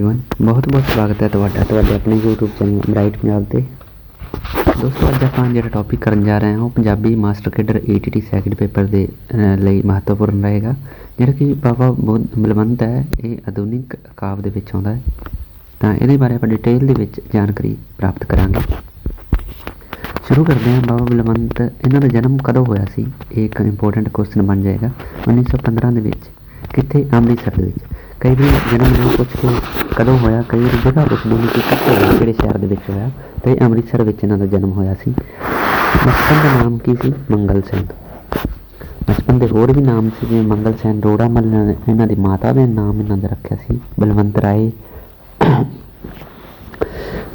ਜੀਵਨ ਬਹੁਤ ਬਹੁਤ ਸਵਾਗਤ ਹੈ ਤੁਹਾਡਾ, ਤੁਹਾਡੇ ਆਪਣੇ YouTube ਚੈਨਲ ਬ੍ਰਾਈਟ ਪੰਜਾਬ ਤੇ। ਦੋਸਤੋ, ਅੱਜ ਆਪਾਂ ਜਿਹੜਾ ਟੌਪਿਕ ਕਰਨ ਜਾ ਰਹੇ ਹਾਂ, ਉਹ Punjabi master cadre ATT second paper ਦੇ ਲਈ ਮਹੱਤਵਪੂਰਨ ਰਹੇਗਾ। ਜਿਹੜਾ ਕਿ ਬਾਬਾ ਬੁੱਧ ਬਲਵੰਤ ਹੈ, ਇਹ ਆਧੁਨਿਕ ਕਾਵ ਦੇ ਵਿੱਚ ਆਉਂਦਾ ਹੈ। ਤਾਂ ਇਹਦੇ ਬਾਰੇ ਆਪਾਂ ਡਿਟੇਲ ਦੇ ਵਿੱਚ ਜਾਣਕਾਰੀ ਪ੍ਰਾਪਤ ਕਰਾਂਗੇ। ਸ਼ੁਰੂ ਕਰਦੇ ਹਾਂ, ਬਾਬਾ ਬਲਵੰਤ, ਇਹਨਾਂ ਦਾ ਜਨਮ ਕਦੋਂ ਹੋਇਆ ਸੀ? ਇਹ ਇੱਕ ਇੰਪੋਰਟੈਂਟ ਕੁਐਸਚਨ ਬਣ ਜਾਏਗਾ। 1915 ਦੇ ਵਿੱਚ, ਕਿੱਥੇ? ਅੰਮ੍ਰਿਤਸਰ ਦੇ ਵਿੱਚ। ਕਈ ਵਾਰ ਜਨਮ ਨੂੰ ਪੁੱਛ ਕੇ ਕਦੋਂ ਹੋਇਆ, ਕਈ ਵਾਰੀ ਜਗ੍ਹਾ ਪੁੱਛਦੇ ਨੇ ਕਿ ਕਿੱਥੇ ਹੋਇਆ, ਕਿਹੜੇ ਸ਼ਹਿਰ ਦੇ ਵਿੱਚ ਹੋਇਆ, ਤੇ ਇਹ ਅੰਮ੍ਰਿਤਸਰ ਵਿੱਚ ਇਹਨਾਂ ਦਾ ਜਨਮ ਹੋਇਆ ਸੀ। ਬਚਪਨ ਦਾ ਨਾਮ ਕੀ ਸੀ? ਮੰਗਲ ਸਿੰਘ ਬਚਪਨ ਦੇ ਹੋਰ ਵੀ ਨਾਮ ਸੀ, ਜਿਵੇਂ ਮੰਗਲ ਸੈਨ, ਰੋੜਾ ਮੱਲ, ਇਹਨਾਂ ਦੀ ਮਾਤਾ ਦੇ ਨਾਮ ਇਹਨਾਂ ਦਾ ਰੱਖਿਆ ਸੀ, ਬਲਵੰਤ ਰਾਏ।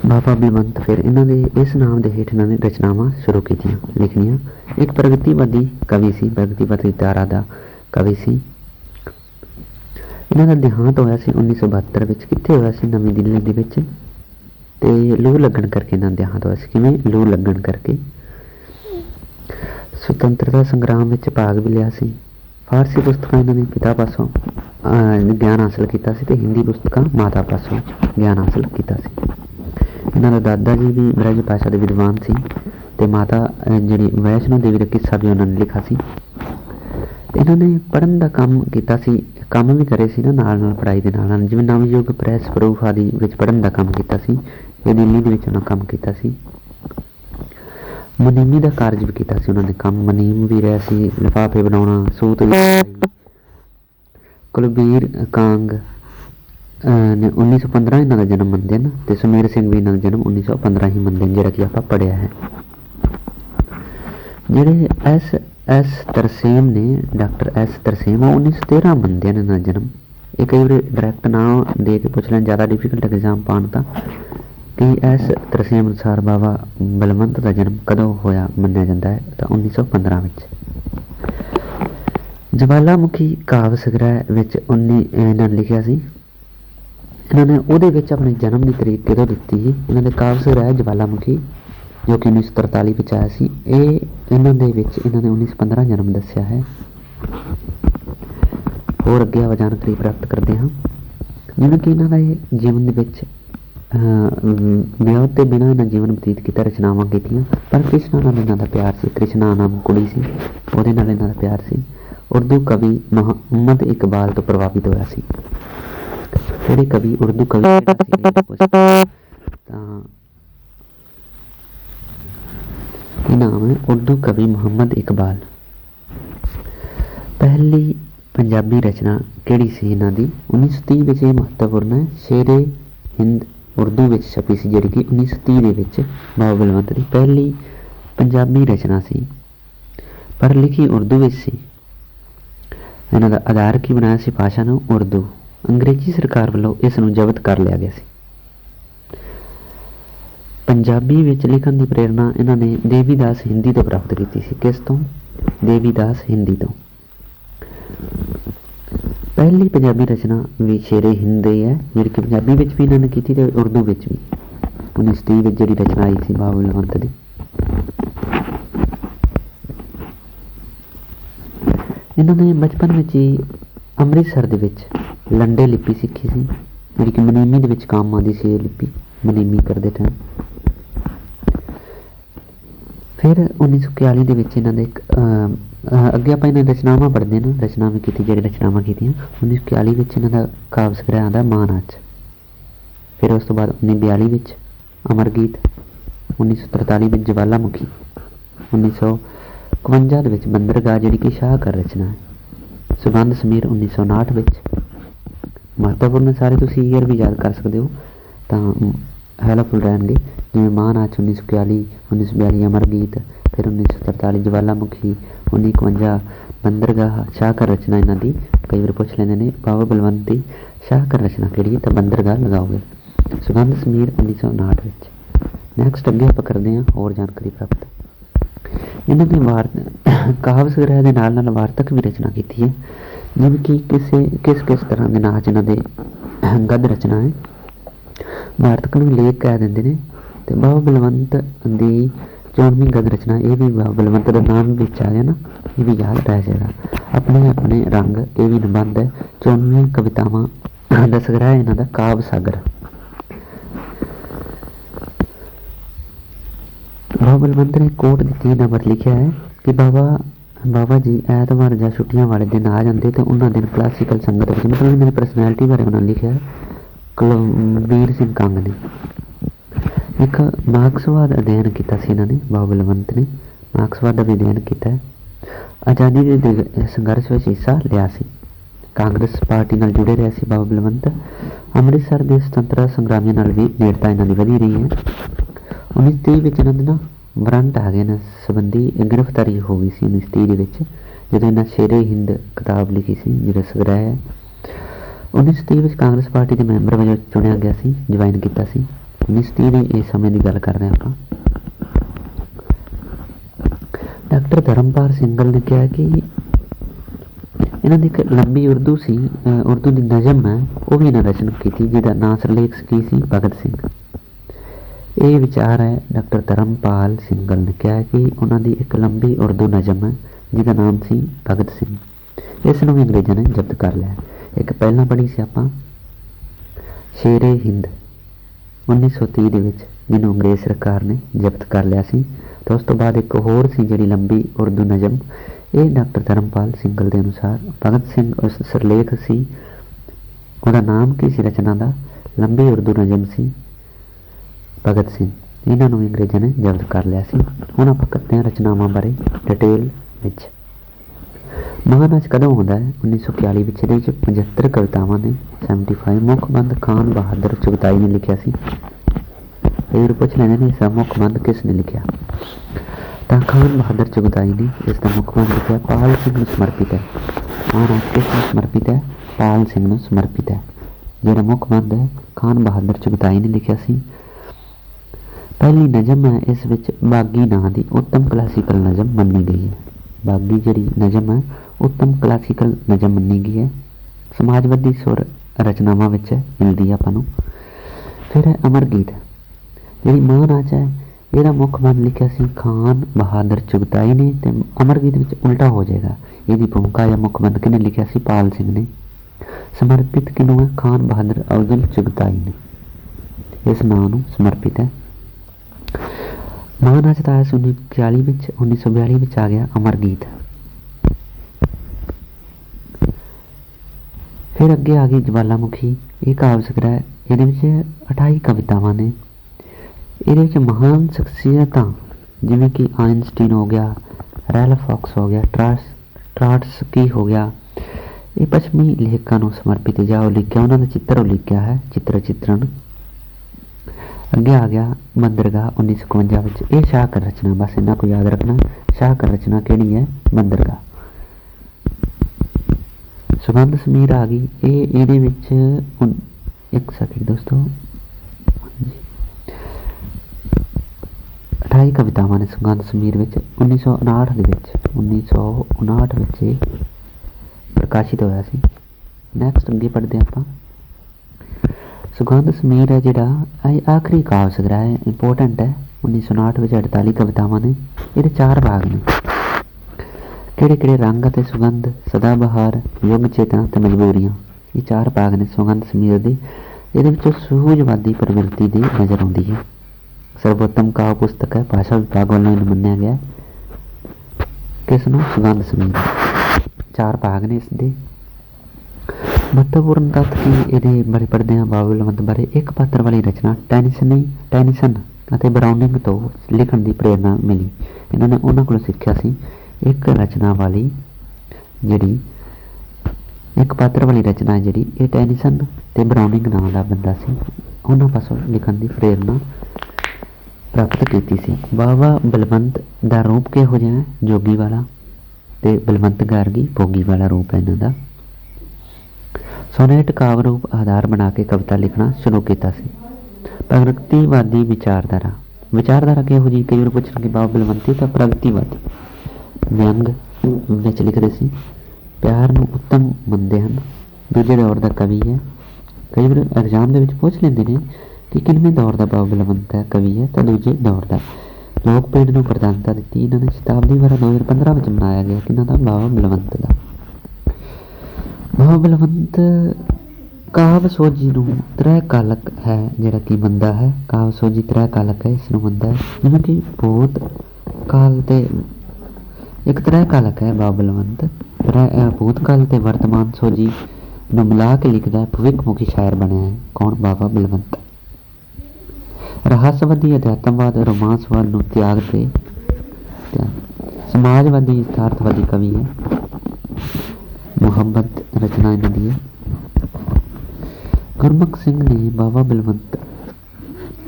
ਬਾਬਾ ਬਲਵੰਤ ਫਿਰ ਇਹਨਾਂ ਦੇ ਇਸ ਨਾਮ ਦੇ ਹੇਠ ਇਹਨਾਂ ਨੇ ਰਚਨਾਵਾਂ ਸ਼ੁਰੂ ਕੀਤੀਆਂ ਲਿਖਣੀਆਂ ਇੱਕ ਪ੍ਰਗਤੀਵਾਦੀ ਕਵੀ ਸੀ, ਪ੍ਰਗਤੀਵਾਦੀ ਧਾਰਾ ਦਾ ਕਵੀ ਸੀ। ਇਹਨਾਂ ਦਾ ਦੇਹਾਂਤ ਹੋਇਆ ਸੀ 1972 ਵਿੱਚ। ਕਿੱਥੇ ਹੋਇਆ ਸੀ ਨਵੀਂ ਦਿੱਲੀ ਦੇ ਵਿੱਚ? ਤੇ ਲੂ ਲੱਗਣ ਕਰਕੇ ਇਹਨਾਂ ਦਾ ਦੇਹਾਂਤ ਹੋਇਆ ਸੀ। ਕਿਵੇਂ? ਲੂ ਲੱਗਣ ਕਰਕੇ। ਸੁਤੰਤਰਤਾ ਸੰਗਰਾਮ ਵਿੱਚ ਭਾਗ ਵੀ ਲਿਆ ਸੀ। ਫਾਰਸੀ ਪੁਸਤਕਾਂ ਇਹਨਾਂ ਦੇ ਪਿਤਾ ਪਾਸੋਂ ਗਿਆਨ ਹਾਸਲ ਕੀਤਾ ਸੀ ਤੇ ਹਿੰਦੀ ਪੁਸਤਕਾਂ ਮਾਤਾ ਪਾਸੋਂ ਗਿਆਨ ਹਾਸਲ ਕੀਤਾ ਸੀ। ਇਹਨਾਂ ਦਾ ਦਾਦਾ ਜੀ ਵੀ ਬ੍ਰਜ ਭਾਸ਼ਾ ਦੇ ਵਿਦਵਾਨ ਸੀ ਤੇ ਮਾਤਾ ਜਿਹੜੀ ਵੈਸ਼ਨੋ ਦੇਵੀ ਦਾ ਕਿੱਸਾ ਵੀ ਉਹਨਾਂ ਨੇ ਲਿਖਾ ਸੀ। ਇਹਨਾਂ ਨੇ ਪੜ੍ਹਨ ਦਾ ਕੰਮ ਕੀਤਾ ਸੀ। ਕੰਮ ਵੀ ਕਰੇ ਸੀ ਨਾ ਨਾਲ ਨਾਲ ਪੜ੍ਹਾਈ ਦੇ ਨਾਲ ਨਾਲ। ਜਿਵੇਂ ਨਵਯੁੱਗ ਪ੍ਰੈਸ ਪ੍ਰੂਫ ਆਦਿ ਵਿੱਚ ਪੜ੍ਹਨ ਦਾ ਕੰਮ ਕੀਤਾ ਸੀ ਇਹ ਦਿੱਲੀ ਦੇ ਵਿੱਚ ਉਹਨਾਂ ਕੰਮ ਕੀਤਾ ਸੀ। ਮਨੀਮੀ ਦਾ ਕਾਰਜ ਵੀ ਕੀਤਾ ਸੀ ਉਹਨਾਂ ਨੇ ਕੰਮ। ਮਨੀਮ ਵੀ ਰਿਹਾ ਸੀ ਲਿਫਾਫੇ ਬਣਾਉਣਾ ਸੂਤ ਵੀ ਕੁਲਬੀਰ ਕਾਂਗ ਅਹ, ਨੇ 1915 ਇਹਨਾਂ ਦਾ ਜਨਮ ਮੰਨਦੇ ਨੇ ਤੇ ਸੁਮੇਰ ਸਿੰਘ ਵੀ ਇਹਨਾਂ ਦਾ ਜਨਮ 1915 ਹੀ ਮੰਨਦੇ ਨੇ ਜਿਹੜਾ ਕਿ ਆਪਾਂ ਪੜਿਆ ਹੈ। ਜਿਹੜੇ ਐਸ ਐਸ ਤਰਸੇਮ ਨੇ, ਡਾਕਟਰ ਐਸ ਤਰਸੇਮ ਉਹ 1913 ਮੰਨਦੇ ਨੇ ਇਹਨਾਂ ਦਾ ਜਨਮ। ਇਹ ਕਈ ਵਾਰ ਡਾਇਰੈਕਟ ਨਾਮ ਦੇ ਕੇ ਪੁੱਛ ਲੈਣ, ਜ਼ਿਆਦਾ ਡਿਫਿਕਲਟ ਐਗਜ਼ਾਮ ਪਾਉਣ ਤਾਂ। ਕਿ ਐਸ ਤਰਸੇਮ ਅਨੁਸਾਰ ਬਾਬਾ ਬਲਵੰਤ ਦਾ ਜਨਮ ਕਦੋਂ ਹੋਇਆ ਮੰਨਿਆ ਜਾਂਦਾ ਹੈ, ਤਾਂ 1915 ਵਿੱਚ। ਜਵਾਲਾਮੁਖੀ ਕਾਵ ਸੰਗ੍ਰਹਿ ਵਿੱਚ 19 ਇਹਨਾਂ ਨੇ ਲਿਖਿਆ ਸੀ। ਇਹਨਾਂ ਨੇ ਉਹਦੇ ਵਿੱਚ ਆਪਣੇ ਜਨਮ ਦੀ ਤਰੀਕ ਕਿਦੋਂ ਦਿੱਤੀ ਸੀ? ਇਹਨਾਂ ਦੇ ਕਾਵਿ ਸੰਗ੍ਰਹਿ ਜਵਾਲਾਮੁਖੀ ਜੋ ਕਿ 1943 ਵਿੱਚ ਆਇਆ ਸੀ। ਇਹ ਇਹਨਾਂ ਦੇ ਵਿੱਚ ਇਹਨਾਂ ਨੇ 1915 ਜਨਮ ਦੱਸਿਆ ਹੈ। ਹੋਰ ਅੱਗੇ ਆਪਾਂ ਜਾਣਕਾਰੀ ਪ੍ਰਾਪਤ ਕਰਦੇ ਹਾਂ। ਜਿਵੇਂ ਕਿ ਇਹਨਾਂ ਦਾ ਇਹ ਜੀਵਨ ਦੇ ਵਿੱਚ ਵਿਆਹ ਤੇ ਬਿਨਾਂ ਇਹਨਾਂ ਜੀਵਨ ਬਤੀਤ ਕੀਤਾ, ਰਚਨਾਵਾਂ ਕੀਤੀਆਂ, ਪਰ ਕ੍ਰਿਸ਼ਨਾ ਨਾਲ ਇਹਨਾਂ ਦਾ ਪਿਆਰ ਸੀ। ਕ੍ਰਿਸ਼ਨਾ ਨਾਮ ਕੁੜੀ ਸੀ। ਉਹਦੇ ਨਾਲ ਇਹਨਾਂ ਦਾ ਪਿਆਰ ਸੀ। ਉਰਦੂ ਕਵੀ ਮੁਹੰਮਦ ਇਕਬਾਲ ਤੋਂ ਪ੍ਰਭਾਵਿਤ ਹੋਇਆ ਸੀ। ਜਿਹੜੇ ਕਵੀ ਉਰਦੂ ਕਵੀ ਤਾਂ ਕੀ ਨਾਮ ਹੈ ਉਰਦੂ ਕਵੀ ਮੁਹੰਮਦ ਇਕਬਾਲ। ਪਹਿਲੀ ਪੰਜਾਬੀ ਰਚਨਾ ਕਿਹੜੀ ਸੀ ਇਹਨਾਂ ਦੀ? 1930 ਵਿੱਚ ਇਹ ਮਹੱਤਵਪੂਰਨ ਹੈ। ਸ਼ੇਰੇ ਹਿੰਦ ਉਰਦੂ ਵਿੱਚ ਛਪੀ ਸੀ, ਜਿਹੜੀ ਕਿ 1930 ਦੇ ਵਿੱਚ ਬਾਬਾ ਬਲਵੰਤ ਦੀ ਪਹਿਲੀ ਪੰਜਾਬੀ ਰਚਨਾ ਸੀ। ਪਰ ਲਿਖੀ ਉਰਦੂ ਵਿੱਚ ਸੀ। ਇਹਨਾਂ ਦਾ ਆਧਾਰ ਕੀ ਬਣਾਇਆ ਸੀ? ਭਾਸ਼ਾ ਨੂੰ ਉਰਦੂ। ਅੰਗਰੇਜ਼ੀ ਸਰਕਾਰ ਵੱਲੋਂ ਇਸ ਨੂੰ ਜ਼ਬਤ ਕਰ ਲਿਆ ਗਿਆ ਸੀ। ਪੰਜਾਬੀ ਵਿੱਚ ਲਿਖਣ ਦੀ ਪ੍ਰੇਰਣਾ ਇਹਨਾਂ ਨੇ ਦੇਵੀਦਾਸ ਹਿੰਦੀ ਤੋਂ ਪ੍ਰਾਪਤ ਕੀਤੀ ਸੀ। ਕਿਸ ਤੋਂ? ਦੇਵੀਦਾਸ ਹਿੰਦੀ ਤੋਂ। ਪਹਿਲੀ ਪੰਜਾਬੀ ਰਚਨਾ ਵੀ ਸ਼ੇਰੇ ਹਿੰਦੀ ਹੈ, ਜਿਹੜੀ ਕਿ ਪੰਜਾਬੀ ਵਿੱਚ ਵੀ ਇਹਨਾਂ ਨੇ ਕੀਤੀ ਤੇ ਉਰਦੂ ਵਿੱਚ ਵੀ। 1930 ਵਿੱਚ ਜਿਹੜੀ ਰਚਨਾ ਆਈ ਸੀ, ਬਾਬਾ ਲਵੰਤ ਦੀ। ਇਹਨਾਂ ਨੇ ਬਚਪਨ ਵਿੱਚ ਹੀ ਅੰਮ੍ਰਿਤਸਰ ਦੇ ਵਿੱਚ ਲੰਡੇ ਲਿਪੀ ਸਿੱਖੀ ਸੀ, ਜਿਹੜੀ ਕਿ ਮਨੀਮੀ ਦੇ ਵਿੱਚ ਕੰਮ ਆਉਂਦੀ ਸੀ ਇਹ ਲਿਪੀ। ਮਨੀਮੀ ਕਰਦੇ ਟਾਈਮ ਫਿਰ 1941 ਦੇ ਵਿੱਚ ਇਹਨਾਂ ਦੇ ਇੱਕ ਅੱਗੇ ਆਪਾਂ ਇਹਨਾਂ ਰਚਨਾਵਾਂ ਪੜ੍ਹਦੇ ਹਾਂ ਰਚਨਾਵਾਂ ਕੀਤੀ ਜਿਹੜੀ ਰਚਨਾਵਾਂ ਕੀਤੀਆਂ 1941 ਵਿੱਚ ਇਹਨਾਂ ਦਾ ਕਾਵਿ ਸੰਗ੍ਰਹਿ ਆਉਂਦਾ ਮਾਨਾਚ ਫਿਰ ਉਸ ਤੋਂ ਬਾਅਦ 1942 ਵਿੱਚ ਅਮਰਗੀਤ 1943 ਵਿੱਚ ਜਵਾਲਾਮੁਖੀ 1951 ਦੇ ਵਿੱਚ ਬੰਦਰਗਾਹ, ਜਿਹੜੀ ਕਿ ਸ਼ਾਹਕਾਰ ਰਚਨਾ ਹੈ। ਸੁਗੰਧ ਸਮੀਰ 1959 ਵਿੱਚ। ਮਹੱਤਵਪੂਰਨ ਸਾਰੇ ਤੁਸੀਂ ਈਅਰ ਵੀ ਯਾਦ ਕਰ ਸਕਦੇ ਹੋ। ਤਾਂ ਹੈਲਪਫੁਲ ਰਹਿਣਗੇ ਜਿਵੇਂ ਮਹਾਨਚ ਉੱਨੀ ਸੌ ਇਕਿਆਲੀ ਉੱਨੀ ਸੌ ਬਿਆਲੀ ਅਮਰਗੀਤ ਫਿਰ 1943 ਜਵਾਲਾਮੁਖੀ 1951 ਬੰਦਰਗਾਹ ਸ਼ਾਹਕਾਰ ਰਚਨਾ ਇਹਨਾਂ ਦੀ ਕਈ ਵਾਰ ਪੁੱਛ ਲੈਂਦੇ ਨੇ। ਬਾਬਾ ਬਲਵੰਤ ਦੀ ਸ਼ਾਹਕਾਰ ਰਚਨਾ ਕਿਹੜੀ ਹੈ? ਤਾਂ ਬੰਦਰਗਾਹ ਲਗਾਓਗੇ। ਸੁਗੰਧ ਸਮੀਰ 1959 ਵਿੱਚ। ਨੈਕਸਟ ਅੱਗੇ ਆਪਾਂ ਕਰਦੇ ਹਾਂ ਹੋਰ ਜਾਣਕਾਰੀ ਪ੍ਰਾਪਤ। ਇਹਨਾਂ ਨੇ ਵਾਰ ਕਾਵਿ ਸੰਗ੍ਰਹਿ ਦੇ ਨਾਲ ਨਾਲ ਵਾਰਤਕ ਵੀ ਰਚਨਾ ਕੀਤੀ ਹੈ। ਜਿਵੇਂ ਕਿ ਕਿਸੇ ਕਿਸ ਕਿਸ ਤਰ੍ਹਾਂ ਦੇ ਨਾਚ ਇਹਨਾਂ ਦੇ ਗਦ ਰਚਨਾ ਹੈ। ਵਾਰਤਕ ਨੂੰ ਲੇਖ ਕਹਿ ਦਿੰਦੇ ਨੇ ਤੇ ਬਾਬਾ ਬਲਵੰਤ ਦੀ ਚੌਦਵੀਂ ਗਦ ਰਚਨਾ, ਇਹ ਵੀ ਬਾਬਾ ਬਲਵੰਤ ਦਾ ਨਾਮ ਵਿੱਚ ਆ ਗਿਆ ਨਾ, ਇਹ ਵੀ ਯਾਦ ਰਹਿ ਜਾਏਗਾ। ਆਪਣੇ ਆਪਣੇ ਰੰਗ, ਇਹ ਵੀ ਨਿਬੰਧ ਹੈ ਚੌਦਵੀਂ ਕਵਿਤਾਵਾਂ ਦਾ ਸੰਗ੍ਰਹਿ ਇਹਨਾਂ ਦਾ, ਕਾਵ ਸਾਗਰ। ਬਾਬਾ ਬਲਵੰਤ ਨੇ ਕੋਟ ਦੀ ਤੀਹ ਨੰਬਰ ਲਿਖਿਆ ਹੈ ਕਿ ਬਾਬਾ ਬਾਬਾ ਜੀ ਐਤਵਾਰ ਜਾਂ ਛੁੱਟੀਆਂ ਵਾਲੇ ਦਿਨ ਆ ਜਾਂਦੇ ਤੇ ਉਹਨਾਂ ਦਿਨ ਕਲਾਸੀਕਲ ਸੰਗਤ ਵਿੱਚ, ਮਤਲਬ ਇਹਨਾਂ ਦੀ ਪਰਸਨੈਲਿਟੀ ਬਾਰੇ ਉਹਨਾਂ ਲਿਖਿਆ ਕੁਲਵੀਰ ਸਿੰਘ ਕੰਗ ਨੇ ਇੱਕ ਮਾਰਕਸਵਾਦ ਅਧਿਐਨ ਕੀਤਾ ਸੀ ਇਹਨਾਂ ਨੇ, ਬਾਬਾ ਬਲਵੰਤ ਨੇ। ਮਾਰਕਸਵਾਦ ਦਾ ਅਧਿਐਨ ਕੀਤਾ ਹੈ। ਆਜ਼ਾਦੀ ਦੇ ਸੰਘਰਸ਼ ਵਿੱਚ ਹਿੱਸਾ ਲਿਆ ਸੀ। ਕਾਂਗਰਸ ਪਾਰਟੀ ਨਾਲ ਜੁੜੇ ਰਹੇ ਸੀ ਬਾਬਾ ਬਲਵੰਤ। ਅੰਮ੍ਰਿਤਸਰ ਦੇ ਸੁਤੰਤਰਤਾ ਸੰਗਰਾਮੀਆਂ ਨਾਲ ਵੀ ਨੇੜਤਾ ਇਹਨਾਂ ਦੀ ਵਧੀ ਰਹੀ ਹੈ। 1930 ਵਿੱਚ ਇਹਨਾਂ ਦੇ ਨਾ ਵਾਰੰਟ ਆ ਗਏ ਨਾ। ਸੰਬੰਧੀ ਗ੍ਰਿਫਤਾਰੀ ਹੋ ਗਈ ਸੀ। 1930 ਦੇ ਵਿੱਚ ਜਦੋਂ ਇਹਨਾਂ ਸ਼ੇਰੇ ਹਿੰਦ ਕਿਤਾਬ ਲਿਖੀ ਸੀ, ਜਿਹੜਾ ਸੰਗ੍ਰਹਿ ਹੈ। 1930 ਵਿੱਚ ਕਾਂਗਰਸ ਪਾਰਟੀ ਦੇ ਮੈਂਬਰ ਵਜੋਂ ਚੁਣਿਆ ਗਿਆ ਸੀ, ਜੁਆਇਨ ਕੀਤਾ ਸੀ। 1930 ਦੇ ਇਹ ਸਮੇਂ ਦੀ ਗੱਲ ਕਰ ਰਹੇ ਹਾਂ ਆਪਾਂ। ਡਾਕਟਰ ਧਰਮਪਾਲ ਸਿੰਘਲ ਨੇ ਕਿਹਾ ਕਿ ਇਹਨਾਂ ਦੀ ਇੱਕ ਲੰਬੀ ਉਰਦੂ ਸੀ ਉਰਦੂ ਦੀ ਨਜ਼ਮ ਹੈ, ਉਹ ਵੀ ਇਹਨਾਂ ਰਚਨਾ ਕੀਤੀ, ਜਿਹਦਾ ਨਾਂ ਸਰਲੇਖ ਕੀ ਸੀ? ਭਗਤ ਸਿੰਘ। ਇਹ ਵਿਚਾਰ ਹੈ, ਡਾਕਟਰ ਧਰਮਪਾਲ ਸਿੰਘਲ ਨੇ ਕਿਹਾ ਕਿ ਉਹਨਾਂ ਦੀ ਇੱਕ ਲੰਬੀ ਉਰਦੂ ਨਜ਼ਮ ਹੈ, ਜਿਹਦਾ ਨਾਮ ਸੀ ਭਗਤ ਸਿੰਘ। ਇਸ ਨੂੰ ਵੀ ਅੰਗਰੇਜ਼ਾਂ ਨੇ ਜ਼ਬਤ ਕਰ ਲਿਆ। ਇੱਕ ਪਹਿਲਾਂ ਪੜ੍ਹੀ ਸੀ ਆਪਾਂ। ਸ਼ੇਰੇ ਹਿੰਦ 1930 ਦੇ ਵਿੱਚ ਜਿਹਨੂੰ ਅੰਗਰੇਜ਼ ਸਰਕਾਰ ਨੇ ਜ਼ਬਤ ਕਰ ਲਿਆ ਸੀ। ਤੇ ਉਸ ਤੋਂ ਬਾਅਦ ਇੱਕ ਹੋਰ ਸੀ ਜਿਹੜੀ ਲੰਬੀ ਉਰਦੂ ਨਜ਼ਮ। ਇਹ ਡਾਕਟਰ ਧਰਮਪਾਲ ਸਿੰਘਲ ਦੇ ਅਨੁਸਾਰ ਭਗਤ ਸਿੰਘ ਉਸ ਸਿਰਲੇਖ ਸੀ। ਉਹਦਾ ਨਾਮ ਕੀ ਸੀ ਰਚਨਾ ਦਾ? ਲੰਬੀ ਉਰਦੂ ਨਜ਼ਮ ਸੀ। ਭਗਤ ਸਿੰਘ, ਇਹਨਾਂ ਨੂੰ ਅੰਗਰੇਜ਼ਾਂ ਨੇ ਜ਼ਬਤ ਕਰ ਲਿਆ ਸੀ। ਹੁਣ ਆਪਾਂ ਕਰਦੇ ਹਾਂ ਰਚਨਾਵਾਂ ਬਾਰੇ ਡਿਟੇਲ ਵਿੱਚ। ਮਹਾਨਾਚ ਕਦੋਂ ਹੁੰਦਾ ਹੈ? 1941 ਵਿੱਚ ਇਹਦੇ ਵਿੱਚ 75 ਕਵਿਤਾਵਾਂ ਨੇ। 75 ਮੁੱਖ ਬੰਦ ਖਾਨ ਬਹਾਦਰ ਚੁਗਤਾਈ ਨੇ ਲਿਖਿਆ ਸੀ। ਫਿਰ ਪੁੱਛ ਲੈਂਦੇ ਨੇ, ਇਸ ਦਾ ਮੁੱਖ ਬੰਦ ਕਿਸ ਨੇ ਲਿਖਿਆ? ਤਾਂ ਖਾਨ ਬਹਾਦਰ ਚੁਗਤਾਈ ਨੇ ਇਸ ਦਾ ਮੁੱਖ ਬੰਦ ਲਿਖਿਆ ਪਾਲ ਸਿੰਘ ਨੂੰ ਸਮਰਪਿਤ ਹੈ। ਮਹਾਨਾਚ ਕਿਸ ਨੂੰ ਸਮਰਪਿਤ ਹੈ? ਪਾਲ ਸਿੰਘ ਨੂੰ ਸਮਰਪਿਤ ਹੈ। ਜਿਹੜਾ ਮੁੱਖ ਬੰਦ ਹੈ, ਖਾਨ ਬਹਾਦਰ ਚੁਗਤਾਈ ਨੇ ਲਿਖਿਆ ਸੀ। ਪਹਿਲੀ ਨਜ਼ਮ ਹੈ, ਇਸ ਵਿੱਚ ਬਾਗੀ ਨਾਂ ਦੀ ਉੱਤਮ ਕਲਾਸੀਕਲ ਨਜ਼ਮ ਮੰਨੀ ਗਈ ਹੈ। ਬਾਗੀ ਜਿਹੜੀ ਨਜ਼ਮ ਹੈ ਉੱਤਮ ਕਲਾਸੀਕਲ ਨਜ਼ਮ ਮੰਨੀ ਗਈ ਹੈ। ਸਮਾਜਵਾਦੀ ਸੁਰ ਰਚਨਾਵਾਂ ਵਿੱਚ ਮਿਲਦੀ ਹੈ ਆਪਾਂ ਨੂੰ। ਫਿਰ ਹੈ ਅਮਰ ਗੀਤ। ਜਿਹੜੀ ਮਹਾਨਾਚ ਹੈ, ਇਹਦਾ ਮੁੱਖ ਬੰਦ ਲਿਖਿਆ ਸੀ, ਖਾਨ ਬਹਾਦਰ ਚੁਗਤਾਈ ਨੇ ਤੇ ਅਮਰ ਗੀਤ ਵਿੱਚ ਉਲਟਾ ਹੋ ਜਾਏਗਾ। ਇਹਦੀ ਭੂਮਿਕਾ ਜਾਂ ਮੁੱਖ ਬੰਦ ਕਿਹਨੇ ਲਿਖਿਆ ਸੀ? ਪਾਲ ਸਿੰਘ ਨੇ। ਸਮਰਪਿਤ ਕਿਹਨੂੰ ਹੈ? ਖਾਨ ਬਹਾਦਰ ਅਫਜ਼ਲ ਚੁਗਤਾਈ ਨੇ। ਇਸ ਨਾਂ ਨੂੰ ਸਮਰਪਿਤ ਹੈ। ਮਹਾਨਾਚ ਦਾ ਆਇਆ ਸੀ 1941 ਵਿੱਚ 1942 ਵਿੱਚ ਆ ਗਿਆ ਅਮਰ ਗੀਤ। ਫਿਰ ਅੱਗੇ ਆ ਗਈ ਜਵਾਲਾਮੁਖੀ। ਇਹ ਕਾਵਿ ਸੰਗ੍ਰਹਿ ਇਹਦੇ ਵਿੱਚ 28 ਕਵਿਤਾਵਾਂ ਨੇ। ਇਹਦੇ ਵਿੱਚ ਮਹਾਨ ਸ਼ਖਸੀਅਤਾਂ, ਜਿਵੇਂ ਕਿ ਆਇਨਸਟੀਨ ਹੋ ਗਿਆ, ਰੈਲ ਫੌਕਸ ਹੋ ਗਿਆ, ਟਰਾਸ, ਟਰਾਟਸਕੀ ਹੋ ਗਿਆ। ਇਹ ਪੱਛਮੀ ਲੇਖਕਾਂ ਨੂੰ ਸਮਰਪਿਤ ਜਾਂ ਉਹ ਲਿਖਿਆ, ਉਹਨਾਂ ਦਾ ਚਿੱਤਰ ਉਹ ਲਿਖਿਆ ਹੈ ਚਿੱਤਰ ਚਿੱਤਰਣ ਅੱਗੇ ਆ ਗਿਆ ਬੰਦਰਗਾਹ 1951 ਵਿੱਚ। ਇਹ ਸ਼ਾਹਕਰ ਰਚਨਾ, ਬਸ ਇਹਨਾਂ ਕੋ ਯਾਦ ਰੱਖਣਾ ਸ਼ਾਹਕਰ ਰਚਨਾ ਕਿਹੜੀ ਹੈ? ਬੰਦਰਗਾਹ ਸੁਗੰਧ ਸਮੀਰ ਆ ਗਈ। ਇਹ ਇਹਦੇ ਵਿੱਚ ਇੱਕ ਸੈਕਿੰਡ ਦੋਸਤੋ। ਅਠਾਈ ਕਵਿਤਾਵਾਂ ਨੇ ਸੁਗੰਧ ਸਮੀਰ ਵਿੱਚ। 1959 ਦੇ ਵਿੱਚ। 1959 ਵਿੱਚ ਇਹ ਪ੍ਰਕਾਸ਼ਿਤ ਹੋਇਆ ਸੀ। ਨੈਕਸਟ ਅੱਗੇ ਪੜ੍ਹਦੇ ਆਪਾਂ। ਸੁਗੰਧ ਸਮੀਰ ਹੈ ਜਿਹੜਾ ਇਹ ਆਖਰੀ ਕਾਵਿ ਸੰਗ੍ਰਹਿ ਹੈ ਇੰਪੋਰਟੈਂਟ ਹੈ 1959 ਵਿੱਚ 48 ਕਵਿਤਾਵਾਂ ਨੇ, ਇਹਦੇ ਚਾਰ ਭਾਗ ਨੇ। ਕਿਹੜੇ ਕਿਹੜੇ ਰੰਗ ਅਤੇ ਸੁਗੰਧ ਸਦਾ ਬਹਾਰ, ਯੁੱਗ ਚੇਤਨਾ ਤੇ ਮਜਬੂਰੀਆਂ, ਇਹ ਚਾਰ ਭਾਗ ਨੇ ਸੁਗੰਧ ਸਮੀਰ ਦੇ। ਇਹਦੇ ਵਿੱਚੋਂ ਸੂਝਵਾਦੀ ਪ੍ਰਵਿਰਤੀ ਦੀ ਨਜ਼ਰ ਆਉਂਦੀ ਹੈ। ਸਰਵੋਤਮ ਕਾਵਿ ਪੁਸਤਕ ਹੈ, ਭਾਸ਼ਾ ਵਿਭਾਗ ਵੱਲੋਂ ਇਹਨੂੰ ਮੰਨਿਆ ਗਿਆ ਹੈ। ਕਿਸ ਨੂੰ? ਸੁਗੰਧ ਸਮੀਰ। ਚਾਰ ਭਾਗ ਨੇ ਇਸ ਦੇ। ਮਹੱਤਵਪੂਰਨ ਤੱਥ ਕੀ ਇਹਦੇ ਬਾਰੇ ਪੜ੍ਹਦੇ ਹਾਂ ਬਾਬਲ ਲਵੰਤ ਬਾਰੇ। ਇੱਕ ਪਾਤਰ ਵਾਲੀ ਰਚਨਾ ਟੈਨਿਸਨ ਟੈਨਿਸਨ ਅਤੇ ਬਰਾਉਨਿੰਗ ਤੋਂ ਲਿਖਣ ਦੀ ਪ੍ਰੇਰਣਾ ਮਿਲੀ। ਇਹਨਾਂ ਨੇ ਉਹਨਾਂ ਕੋਲੋਂ ਸਿੱਖਿਆ ਸੀ। ਇੱਕ ਰਚਨਾ ਵਾਲੀ ਜਿਹੜੀ, ਇੱਕ ਪਾਤਰ ਵਾਲੀ ਰਚਨਾ ਹੈ ਜਿਹੜੀ, ਇਹ ਟੈਨਿਸਨ ਤੇ ਬਰਾਉਨਿੰਗ ਨਾਂ ਦਾ ਬੰਦਾ ਸੀ। ਉਹਨਾਂ ਪਾਸੋਂ ਲਿਖਣ ਦੀ ਪ੍ਰੇਰਣਾ ਪ੍ਰਾਪਤ ਕੀਤੀ ਸੀ। ਬਾਬਾ ਬਲਵੰਤ ਦਾ ਰੂਪ ਕਿਹੋ ਜਿਹਾ ਹੈ? ਜੋਗੀ ਵਾਲਾ ਤੇ ਬਲਵੰਤ ਗਾਰਗੀ ਭੋਗੀ ਵਾਲਾ ਰੂਪ ਹੈ ਇਹਨਾਂ ਦਾ। ਸੋਨੇਟ ਕਾਵਿ ਰੂਪ ਆਧਾਰ ਬਣਾ ਕੇ ਕਵਿਤਾ ਲਿਖਣਾ ਸ਼ੁਰੂ ਕੀਤਾ ਸੀ। ਪ੍ਰਗਤੀਵਾਦੀ ਵਿਚਾਰਧਾਰਾ। ਵਿਚਾਰਧਾਰਾ ਕਿਹੋ ਜਿਹੀ? ਕਈ ਵਾਰ ਪੁੱਛਣਗੇ ਬਾਬਾ ਬਲਵੰਤੀ ਤਾਂ ਪ੍ਰਗਤੀਵਾਦੀ। ਵਿਅੰਗ ਵਿੱਚ ਲਿਖਦੇ ਸੀ, ਪਿਆਰ ਨੂੰ ਉੱਤਮ ਮੰਨਦੇ ਹਨ, ਦੂਜੇ ਦੌਰ ਦਾ ਕਵੀ ਹੈ। ਕਈ ਵਾਰ ਐਗਜ਼ਾਮ ਦੇ ਵਿੱਚ ਪੁੱਛ ਲੈਂਦੇ ਨੇ ਕਿ ਕਿੰਨਵੇਂ ਦੌਰ ਦਾ ਬਾਬਾ ਬਲਵੰਤ ਹੈ ਕਵੀ ਹੈ, ਤਾਂ ਦੂਜੇ ਦੌਰ ਦਾ। ਲੋਕ ਪਿੰਡ ਨੂੰ ਪ੍ਰਧਾਨਤਾ ਦਿੱਤੀ। ਇਹਨਾਂ ਨੇ ਸ਼ਤਾਬਦੀ ਵਾਰਾ 2015 ਵਿੱਚ ਮਨਾਇਆ ਗਿਆ ਕਿਹਨਾਂ ਦਾ ਬਾਬਾ ਬਲਵੰਤ ਦਾ। ਬਾਬਾ ਬਲਵੰਤ ਕਾਵ ਸੋਜੀ ਨੂੰ ਤ੍ਰੈ ਕਾਲਕ ਹੈ ਜਿਹੜਾ ਕਿ ਮੰਦਾ ਹੈ। ਕਾਵ ਸੋਜੀ ਤ੍ਰੈ ਕਾਲਕ ਹੈ, ਇਸ ਨੂੰ ਮੰਦਾ ਹੈ। ਜਿਵੇਂ ਕਿ ਬਹੁਤ ਕਾਲ ਤੇ ਇੱਕ ਤ੍ਰੈ ਕਾਲਕ ਹੈ ਬਾਬਾ ਬਲਵੰਤ ਤ੍ਰੈ ਅਹ ਕਾਲ ਤੇ ਵਰਤਮਾਨ ਸੋਜੀ ਨੂੰ ਮਿਲਾ ਕੇ ਲਿਖਦਾ ਹੈ, ਭਵਿੱਖਮੁਖੀ ਸ਼ਾਇਰ ਬਣਿਆ ਹੈ। ਕੌਣ? ਬਾਬਾ ਬਲਵੰਤ। ਰਹੱਸਵਾਦੀ ਅਧਿਆਤਮਵਾਦ ਰੋਮਾਂਸਵਾਦ ਨੂੰ ਤਿਆਗ ਦੇ ਸਮਾਜਵਾਦੀ ਯਥਾਰਥਵਾਦੀ ਕਵੀ ਹੈ। ਮੁਹੰਮਦ ਰਚਨਾ ਇਹਨਾਂ ਦੀ ਹੈ। ਗੁਰਮੁਖ ਸਿੰਘ ਨੇ ਬਾਬਾ ਬਲਵੰਤ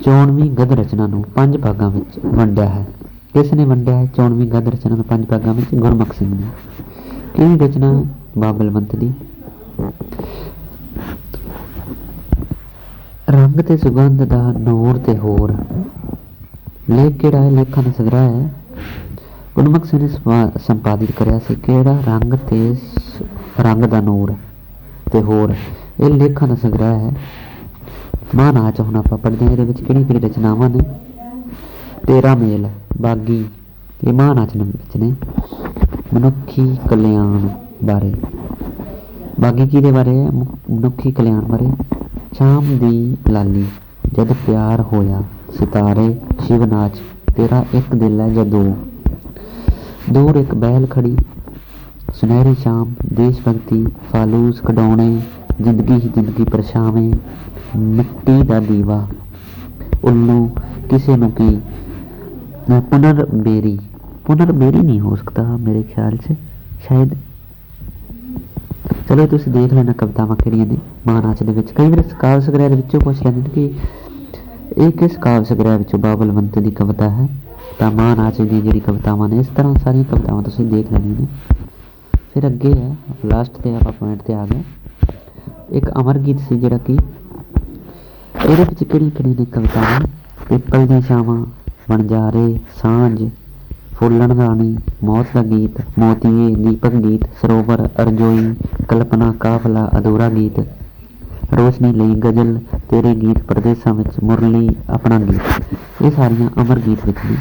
ਚੋਣਵੀਂ ਗਦ ਰਚਨਾ ਨੂੰ ਪੰਜ ਭਾਗਾਂ ਵਿੱਚ ਵੰਡਿਆ ਹੈ। ਕਿਸ ਨੇ ਵੰਡਿਆ ਹੈ? ਚੋਣਵੀਂ ਗਦ ਰਚਨਾ ਨੂੰ ਪੰਜ ਭਾਗਾਂ ਵਿੱਚ ਗੁਰਮੁਖ ਸਿੰਘ ਨੇ। ਕਿਹੜੀ ਰਚਨਾ? ਬਾਬਾ ਬਲਵੰਤ ਦੀ। ਰੰਗ ਤੇ ਸੁਗੰਧ ਦਾ ਨੂਰ ਤੇ ਹੋਰ। ਲੇਖ ਕਿਹੜਾ ਹੈ? ਲੇਖਾਂ ਦਾ ਸੰਗ੍ਰਹਿ ਹੈ। ਗੁਰਮੁਖ ਸਿੰਘ ਨੇ ਸਮਾ- ਸੰਪਾਦਿਤ ਕਰਿਆ ਸੀ। ਕਿਹੜਾ? ਰੰਗ ਤੇ ਰੰਗ ਦਾ ਨੂਰ ਤੇ ਹੋਰ ਇਹ ਲੇਖਾਂ ਦਾ ਸੰਗ੍ਰਹਿ ਹੈ। ਮਹਾਨਾਚ ਹੁਣ ਆਪਾਂ ਪੜ੍ਹਦੇ ਹਾਂ ਇਹਦੇ ਵਿੱਚ ਕਿਹੜੀ ਕਿਹੜੀ ਰਚਨਾਵਾਂ ਨੇ। ਤੇਰਾ ਮੇਲ, ਬਾਗੀ ਇਹ ਮਹਾਨਾਚ ਨੇ ਵਿੱਚ ਨੇ। ਮਨੁੱਖੀ ਕਲਿਆਣ ਬਾਰੇ। ਬਾਗੀ ਕਿਹਦੇ ਬਾਰੇ ਮਨੁੱਖੀ ਕਲਿਆਣ ਬਾਰੇ। ਸ਼ਾਮ ਦੀ ਲਾਲੀ, ਜਦ ਪਿਆਰ ਹੋਇਆ ਸਿਤਾਰੇ ਸ਼ਿਵ ਨਾਚ ਤੇਰਾ ਇੱਕ ਦਿਲ ਹੈ ਜਾਂ ਦੋ। ਦੂਰ ਇੱਕ ਬਹਿਲ ਖੜੀ ਸੁਨਹਿਰੀ ਸ਼ਾਮ ਦੇਸ਼ ਭਗਤੀ ਫਾਲੂਸ ਕਢਾਉਣੇ, ਜ਼ਿੰਦਗੀ ਹੀ ਜ਼ਿੰਦਗੀ ਪਰਛਾਵੇਂ, ਮਿੱਟੀ ਦਾ ਦੀਵਾ। ਉੱਲੂ ਕਿਸੇ ਨੂੰ ਕੀ? ਪੁਨਰ ਬੇਰੀ ਪੁਨਰ ਬੇਰੀ ਨਹੀਂ ਹੋ ਸਕਦਾ ਮੇਰੇ ਖਿਆਲ 'ਚ। ਸ਼ਾਇਦ ਚਲੋ ਤੁਸੀਂ ਦੇਖ ਲੈਣਾ ਕਵਿਤਾਵਾਂ ਕਿਹੜੀਆਂ ਨੇ ਮਹਾਨਾਚ ਦੇ ਵਿੱਚ। ਕਈ ਵਾਰ ਕਾਵਿ ਸੰਗ੍ਰਹਿ ਦੇ ਵਿੱਚੋਂ ਪੁੱਛ ਲੈਂਦੇ ਨੇ ਕਿ ਇਹ ਕਿਸ ਕਾਵਿ ਸੰਗ੍ਰਹਿ ਵਿੱਚੋਂ ਬਾਬਲਵੰਤ ਦੀ ਕਵਿਤਾ ਹੈ? ਤਾਂ ਮਹਾਨਾਚ ਦੀ ਜਿਹੜੀ ਕਵਿਤਾਵਾਂ ਨੇ, ਇਸ ਤਰ੍ਹਾਂ ਸਾਰੀਆਂ ਕਵਿਤਾਵਾਂ ਤੁਸੀਂ ਦੇਖ ਲੈਣੀਆਂ ਨੇ। ਫਿਰ ਅੱਗੇ ਹੈ ਲਾਸਟ ਤੇ ਆਪਾਂ ਪੁਆਇੰਟ ਤੇ ਆ ਗਏ। ਇੱਕ ਅਮਰ ਗੀਤ ਸੀ ਜਿਹੜਾ ਕਿ ਇਹਦੇ ਵਿੱਚ ਕਿਹੜੀ ਕਿਹੜੀ ਨੇ ਕਵਿਤਾਵਾਂ? ਪਿੱਪਲ ਦੀਆਂ ਛਾਵਾਂ ਵਣਜਾਰੇ ਸਾਂਝ, ਫੁੱਲਣ ਰਾਣੀ, ਮੌਤ ਦਾ ਗੀਤ, ਮੋਤੀਏ, ਦੀਪਕ ਗੀਤ, ਸਰੋਵਰ, ਅਰਜੋਈ, ਕਲਪਨਾ, ਕਾਫਲਾ, ਅਧੂਰਾ ਗੀਤ। ਰੋਸ਼ਨੀ ਲਈ ਗਜ਼ਲ, ਤੇਰੇ ਗੀਤ ਪ੍ਰਦੇਸਾਂ ਵਿੱਚ ਮੁਰਲੀ, ਆਪਣਾ ਗੀਤ। ਇਹ ਸਾਰੀਆਂ ਅਮਰ ਗੀਤ ਵਿੱਚ ਨੇ।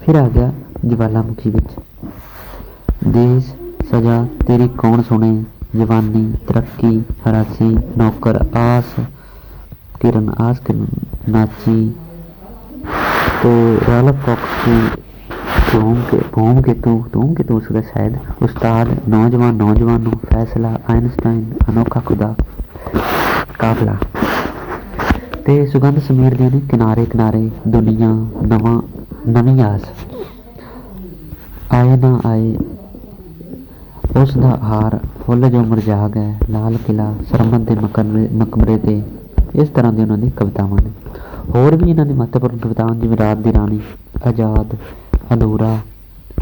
ਫਿਰ ਆ ਗਿਆ ਜਵਾਲਾਮੁਖੀ ਵਿੱਚ। ਦੇਸ਼ ਸਜ਼ਾ ਤੇਰੀ ਕੌਣ ਸੁਣੇ? ਜਵਾਨੀ, ਤਰੱਕੀ, ਹਰਾਸੀ, ਨੌਕਰ, ਆਸ। ਕਿਰਨ ਆਸ ਕਿਰਨ ਨਾਚੀ। ਤੇ ਰਾਲਾ ਫੌਕਸੀ ਧੂਮ ਕੇ, ਭੂਮ ਕੇ ਤੂੰ, ਧੂਮ ਕੇ ਤੂੰ ਸੀਗਾ ਸ਼ਾਇਦ। ਉਸਤਾਦ, ਨੌਜਵਾਨ ਨੌਜਵਾਨ ਨੂੰ ਫੈਸਲਾ ਆਇਨਸਟਾਈਨ ਅਨੋਖਾ ਖੁਦਾ ਕਾਬਲਾ ਤੇ ਸੁਗੰਧ ਸਮੀਰ ਦੇ ਨੇ ਕਿਨਾਰੇ ਕਿਨਾਰੇ, ਦੁਨੀਆ, ਨਵਾਂ, ਨਵੀਂ ਆਸ। ਆਏ ਨਾ ਆਏ ਉਸ ਦਾ ਹਾਰ ਫੁੱਲ ਜੋ ਮੁਰਝਾ ਗਿਆ ਲਾਲ ਕਿਲਾ ਸਰਮਦ ਦੇ ਮਕਬਰੇ ਮਕਬਰੇ ਤੇ। ਇਸ ਤਰ੍ਹਾਂ ਦੀ ਉਹਨਾਂ ਦੀ ਕਵਿਤਾਵਾਂ ਨੇ। ਹੋਰ ਵੀ ਇਹਨਾਂ ਦੀ ਮਹੱਤਵਪੂਰਨ ਕਵਿਤਾਵਾਂ ਜਿਵੇਂ ਰਾਤ ਦੀ ਰਾਣੀ, ਆਜ਼ਾਦ, ਅਧੂਰਾ,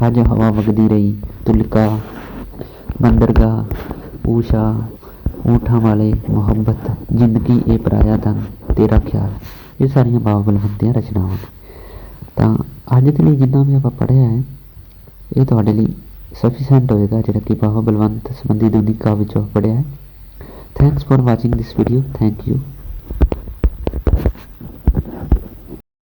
ਅੱਜ ਹਵਾ ਵਗਦੀ ਰਹੀ ਤੁਲਕਾ ਬੰਦਰਗਾਹ, ਊਸ਼ਾ, ਊਠਾਂ ਵਾਲੇ, ਮੁਹੱਬਤ, ਜ਼ਿੰਦਗੀ ਇਹ ਪਰਾਇਆ ਧਨ, ਤੇਰਾ ਖਿਆਲ। ਇਹ ਸਾਰੀਆਂ ਬਾਬਾ ਬਲਵੰਤ ਦੀਆਂ ਰਚਨਾਵਾਂ ਤਾਂ ਅੱਜ ਦੇ ਲਈ ਜਿੰਨਾ ਵੀ ਆਪਾਂ ਪੜ੍ਹਿਆ ਹੈ, ਇਹ ਤੁਹਾਡੇ ਲਈ ਸਫੀਸ਼ੀਐਂਟ ਹੋਏਗਾ ਜਿਹੜਾ ਕਿ ਬਾਬਾ ਬਲਵੰਤ ਸੰਬੰਧੀ ਦੁਨੀਕਾ ਵਿੱਚੋਂ ਪੜ੍ਹਿਆ ਹੈ। Thanks for watching this video thank you